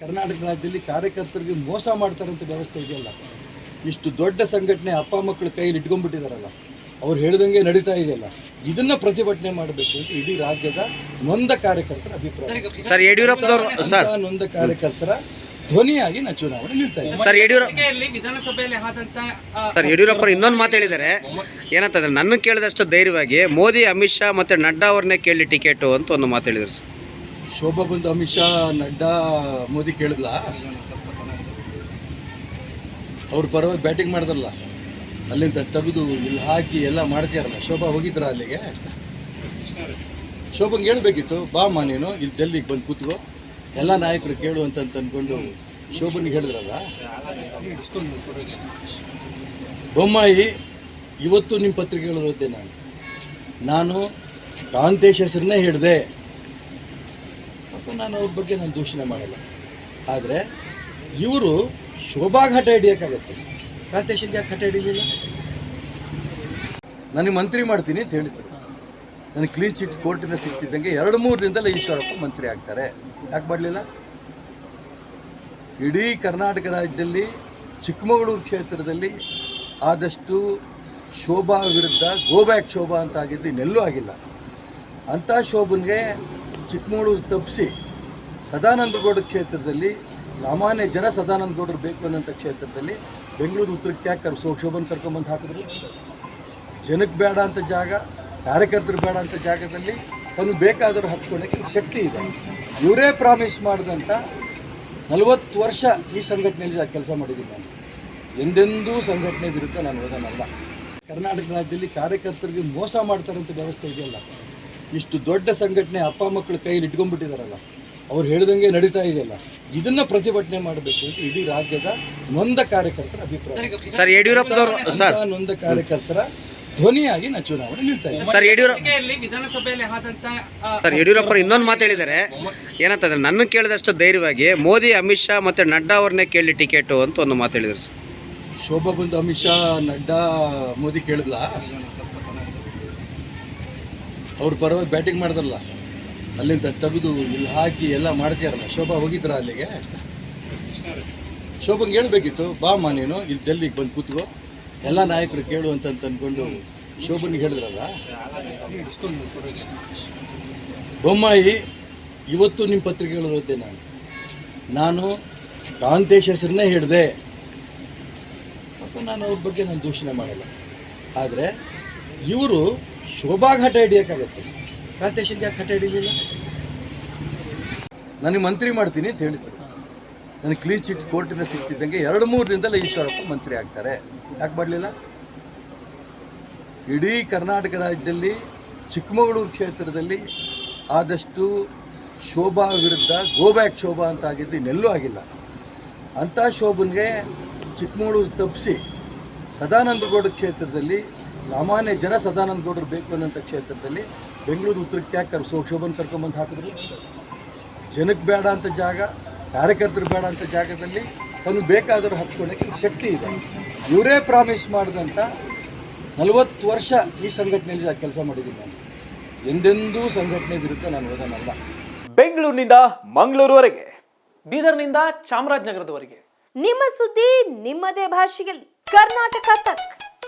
ಕರ್ನಾಟಕ ರಾಜ್ಯದಲ್ಲಿ ಕಾರ್ಯಕರ್ತರಿಗೆ ಮೋಸ ಮಾಡ್ತಾರಂತ ವ್ಯವಸ್ಥೆ ಇದೆಯಲ್ಲ? ಇಷ್ಟು ದೊಡ್ಡ ಸಂಘಟನೆ ಅಪ್ಪ ಮಕ್ಕಳ ಕೈಯಲ್ಲಿ ಇಟ್ಕೊಂಡ್ಬಿಟ್ಟಿದಾರಲ್ಲ ಅವ್ರು ಹೇಳ್ದಂಗೆ ನಡೀತಾ ಇದೆಯಲ್ಲ ಇದನ್ನ ಪ್ರತಿಭಟನೆ ಮಾಡಬೇಕು ಅಂತ ಇಡೀ ರಾಜ್ಯದ ನೊಂದ ಕಾರ್ಯಕರ್ತರ ಅಭಿಪ್ರಾಯ. ಸರ್ ಯಡಿಯೂರಪ್ಪನವರು ಸರ್. ನೊಂದ ಕಾರ್ಯಕರ್ತರ ಧ್ವನಿಯಾಗಿ ನಾ ಚುನಾವಣೆ ನಿಲ್ತಾ ಇದ್ದೀನಿ. ಸರ್ ಯಡಿಯೂರಪ್ಪ ವಿಧಾನಸಭೆಯಲ್ಲಿ ಆದಂತ ಸರ್ ಯಡಿಯೂರಪ್ಪರು ಇನ್ನೊಂದು ಮಾತು ಹೇಳಿದ್ದಾರೆ ಏನಂತಂದ್ರೆ ನನ್ನ ಕೇಳಿದಷ್ಟು ಧೈರ್ಯವಾಗಿ ಮೋದಿ ಅಮಿತ್ ಶಾ ಮತ್ತೆ ನಡ್ಡಾ ಅವ್ರನ್ನೇ ಕೇಳಿ ಟಿಕೆಟು ಅಂತ ಒಂದು ಮಾತು ಹೇಳಿದ್ರು ಸರ್. ಶೋಭಾ ಬಂದು ಅಮಿತ್ ಶಾ, ನಡ್ಡಾ, ಮೋದಿ ಕೇಳಿದ್ಲ? ಅವ್ರ ಪರವಾಗಿ ಬ್ಯಾಟಿಂಗ್ ಮಾಡಿದ್ರಲ್ಲ, ಅಲ್ಲಿಂದ ತೆಗೆದು ಇಲ್ಲಿ ಹಾಕಿ ಎಲ್ಲ ಮಾಡ್ತೀಯಾರಲ್ಲ ಶೋಭಾ ಹೋಗಿದ್ರ ಅಲ್ಲಿಗೆ? ಶೋಭಂಗೆ ಹೇಳ್ಬೇಕಿತ್ತು ಬಾಮ್ಮ ನೀನು, ಇಲ್ಲಿ ಡೆಲ್ಲಿಗೆ ಬಂದು ಕೂತ್ಕೋ. ಎಲ್ಲ ನಾಯಕರು ಕೇಳು ಅಂತ ಅಂದ್ಕೊಂಡು ಶೋಭನಿಗೆ ಹೇಳಿದ್ರಲ್ಲ? ಬೊಮ್ಮಾಯಿ, ಇವತ್ತು ನಿಮ್ಮ ಪತ್ರಿಕೆಗಳು ನಾನು. ನಾನು ಕಾಂತೇಶ್ ಹೆಸರನ್ನೇ ಹೇಳಿದೆ. ನಾನು ಅವ್ರ ಬಗ್ಗೆ ನಾನು ದೂಷಣೆ ಮಾಡಲ್ಲ. ಆದರೆ ಇವರು ಶೋಭಾಗ ಹಠ ಹಿಡಿಯೋಕ್ಕಾಗತ್ತೆ ಕಾಂತೇಶನ್ಗೆ ಯಾಕೆ ಹಠ ಹಿಡಿಲಿಲ್ಲ? ನನಗೆ ಮಂತ್ರಿ ಮಾಡ್ತೀನಿ ಅಂತ ಹೇಳಿದ್ರು. ನನಗೆ ಕ್ಲೀನ್ ಚಿಟ್ ಕೋರ್ಟಿಂದ ಸಿಗ್ತಿದ್ದಂಗೆ ಎರಡು ಮೂರು ದಿನದಲ್ಲೇ ಈಶ್ವರಪ್ಪ ಮಂತ್ರಿ ಆಗ್ತಾರೆ. ಯಾಕೆ ಮಾಡಲಿಲ್ಲ? ಇಡೀ ಕರ್ನಾಟಕ ರಾಜ್ಯದಲ್ಲಿ ಚಿಕ್ಕಮಗಳೂರು ಕ್ಷೇತ್ರದಲ್ಲಿ ಆದಷ್ಟು ಶೋಭಾ ವಿರುದ್ಧ ಗೋ ಬ್ಯಾಕ್ ಶೋಭಾ ಅಂತ ಆಗಿದ್ದು ಇನ್ನೆಲ್ಲೂ ಆಗಿಲ್ಲ. ಅಂಥ ಶೋಭನ್ಗೆ ಚಿಕ್ಕಮಗಳೂರು ತಪ್ಪಿಸಿ ಸದಾನಂದಗೌಡ ಕ್ಷೇತ್ರದಲ್ಲಿ ಸಾಮಾನ್ಯ ಜನ ಸದಾನಂದ ಗೌಡರು ಬೇಕು ಅನ್ನೋಂಥ ಕ್ಷೇತ್ರದಲ್ಲಿ ಬೆಂಗಳೂರು ಉತ್ತರಕ್ಕೆ ಯಾಕೆ ಕರ್ ಶೋಭನ್ ಕರ್ಕೊಂಬಂದು ಹಾಕಿದ್ರು. ಜನಕ್ಕೆ ಬೇಡ ಅಂತ ಜಾಗ, ಕಾರ್ಯಕರ್ತರು ಬೇಡ ಅಂತ ಜಾಗದಲ್ಲಿ ತನಗೆ ಬೇಕಾದರೂ ಹತ್ಕೊಳ್ಳೋಕ್ಕೆ ಶಕ್ತಿ ಇದೆ. ಇವರೇ ಪ್ರಾಮಿಸ್ ಮಾಡಿದಂಥ ನಲವತ್ತು ವರ್ಷ ಈ ಸಂಘಟನೆಯಲ್ಲಿ ಕೆಲಸ ಮಾಡಿದ್ದೀನಿ ನಾನು. ಎಂದೆಂದೂ ಸಂಘಟನೆ ವಿರುದ್ಧ ನಾನು ಹೋದನಲ್ಲ. ಕರ್ನಾಟಕ ರಾಜ್ಯದಲ್ಲಿ ಕಾರ್ಯಕರ್ತರಿಗೆ ಮೋಸ ಮಾಡ್ತಾರಂಥ ವ್ಯವಸ್ಥೆ ಇದೆಯಲ್ಲ ಇಷ್ಟು ದೊಡ್ಡ ಸಂಘಟನೆ ಅಪ್ಪ ಮಕ್ಕಳ ಕೈಯಲ್ಲಿ ಇಟ್ಕೊಂಡ್ಬಿಟ್ಟಿದಾರಲ್ಲ ಅವ್ರು ಹೇಳ್ದಂಗೆ ನಡೀತಾ ಇದೆಯಲ್ಲ ಇದನ್ನ ಪ್ರತಿಭಟನೆ ಮಾಡಬೇಕು ಅಂತ ಇಡೀ ರಾಜ್ಯದ ನೊಂದ ಕಾರ್ಯಕರ್ತರ ಅಭಿಪ್ರಾಯ. ಸರ್ ಯಡಿಯೂರಪ್ಪನವರು ಸರ್. ನೊಂದ ಕಾರ್ಯಕರ್ತರ ಧ್ವನಿಯಾಗಿ ನಾನು ಚುನಾವಣೆ ನಿಲ್ತಾ ಇದ್ದೀನಿ. ಸರ್ ಯಡಿಯೂರಪ್ಪ ವಿಧಾನಸಭೆಯಲ್ಲಿ ಆದಂತ ಸರ್ ಯಡಿಯೂರಪ್ಪರು ಇನ್ನೊಂದು ಮಾತು ಹೇಳಿದ್ದಾರೆ ಏನಂತಂದ್ರೆ ನನ್ನ ಕೇಳಿದಷ್ಟು ಧೈರ್ಯವಾಗಿ ಮೋದಿ ಅಮಿತ್ ಶಾ ಮತ್ತೆ ನಡ್ಡಾ ಅವ್ರನ್ನೇ ಕೇಳಿ ಟಿಕೆಟು ಅಂತ ಒಂದು ಮಾತು ಹೇಳಿದ್ರು ಸರ್. ಶೋಭಾ ಬಂದು ಅಮಿತ್ ಶಾ ನಡ್ಡಾ ಮೋದಿ ಕೇಳಿದ್ಲ? ಅವ್ರ ಪರವಾಗಿ ಬ್ಯಾಟಿಂಗ್ ಮಾಡಿದ್ರಲ್ಲ ಅಲ್ಲಿಂದ ತೆಗೆದು ಇಲ್ಲಿ ಹಾಕಿ ಎಲ್ಲ ಮಾಡ್ತೀರಲ್ಲ ಶೋಭಾ ಹೋಗಿದ್ರ ಅಲ್ಲಿಗೆ? ಶೋಭಂಗೆ ಹೇಳ್ಬೇಕಿತ್ತು ಬಾಮ್ಮ ನೀನು, ಇಲ್ಲಿ ಡೆಲ್ಲಿಗೆ ಬಂದು ಕೂತ್ಕೋ. ಎಲ್ಲ ನಾಯಕರು ಕೇಳು ಅಂತ ಅಂದ್ಕೊಂಡು ಶೋಭನಿಗೆ ಹೇಳಿದ್ರಲ್ಲ? ಬೊಮ್ಮಾಯಿ, ಇವತ್ತು ನಿಮ್ಮ ಪತ್ರಿಕೆಗಳು ನಾನು. ನಾನು ಕಾಂತೇಶ್ ಹೆಸರನ್ನೇ ಹಿಡಿದೆ ಪಾಪ ನಾನು ಅವ್ರ ಬಗ್ಗೆ ನಾನು ದೂಷಣೆ ಮಾಡಲ್ಲ. ಆದರೆ ಇವರು ಶೋಭಾಗ್ ಹಠ ಹಿಡಿಯೋಕ್ಕಾಗತ್ತೆ ಕಾಂತೇಶನ್ಗೆ ಯಾಕೆ ಹಠ ಹಿಡಿಯಲಿಲ್ಲ ನನಗೆ ಮಂತ್ರಿ ಮಾಡ್ತೀನಿ ಅಂತ ಹೇಳಿದ್ರು. ನನಗೆ ಕ್ಲೀನ್ ಚಿಟ್ ಕೋರ್ಟಿಂದ ಸಿಗ್ತಿದ್ದಂಗೆ ಎರಡು ಮೂರು ದಿನದಲ್ಲೇ ಈಶ್ವರಪ್ಪ ಮಂತ್ರಿ ಆಗ್ತಾರೆ. ಯಾಕೆ ಮಾಡಲಿಲ್ಲ? ಇಡೀ ಕರ್ನಾಟಕ ರಾಜ್ಯದಲ್ಲಿ, ಚಿಕ್ಕಮಗಳೂರು ಕ್ಷೇತ್ರದಲ್ಲಿ ಆದಷ್ಟು ಶೋಭಾ ವಿರುದ್ಧ ಗೋ ಬ್ಯಾಕ್ ಶೋಭಾ ಅಂತ ಆಗಿದ್ದು ಇನ್ನೆಲ್ಲೂ ಆಗಿಲ್ಲ. ಅಂಥ ಶೋಭನ್ಗೆ ಚಿಕ್ಕಮಗಳೂರು ತಪ್ಪಿಸಿ ಸದಾನಂದಗೌಡ ಕ್ಷೇತ್ರದಲ್ಲಿ ಸಾಮಾನ್ಯ ಜನ ಸದಾನಂದ ಗೌಡರು ಬೇಕು ಅನ್ನೋಂಥ ಕ್ಷೇತ್ರದಲ್ಲಿ ಬೆಂಗಳೂರು ಉತ್ತರಕ್ಕೆ ಯಾಕೆ ಕರ್ ಶೋಭನ್ ಕರ್ಕೊಂಬಂದು ಹಾಕಿದ್ರು. ಜನಕ್ಕೆ ಬೇಡ ಅಂತ ಜಾಗ ಕಾರ್ಯಕರ್ತರು ಬೇಡ ಅಂತ ಜಾಗದಲ್ಲಿ ತನಗೆ ಬೇಕಾದರೂ ಹತ್ಕೊಳ್ಳೋಕ್ಕೆ ಶಕ್ತಿ ಇದೆ. ಇವರೇ ಪ್ರಾಮಿಸ್ ಮಾಡಿದಂಥ ನಲವತ್ತು ವರ್ಷ ಈ ಸಂಘಟನೆಯಲ್ಲಿ ಕೆಲಸ ಮಾಡಿದ್ದೀನಿ ನಾನು. ಎಂದೆಂದೂ ಸಂಘಟನೆ ವಿರುದ್ಧ ನಾನು ಹೋದನಲ್ಲ ಬೆಂಗಳೂರಿನಿಂದ ಮಂಗಳೂರುವರೆಗೆ. ಬೀದರ್ನಿಂದ ಚಾಮರಾಜನಗರದವರೆಗೆ. ನಿಮ್ಮ ಸುದ್ದಿ ನಿಮ್ಮದೇ ಭಾಷೆಯಲ್ಲಿ. ಕರ್ನಾಟಕ ತಕ್.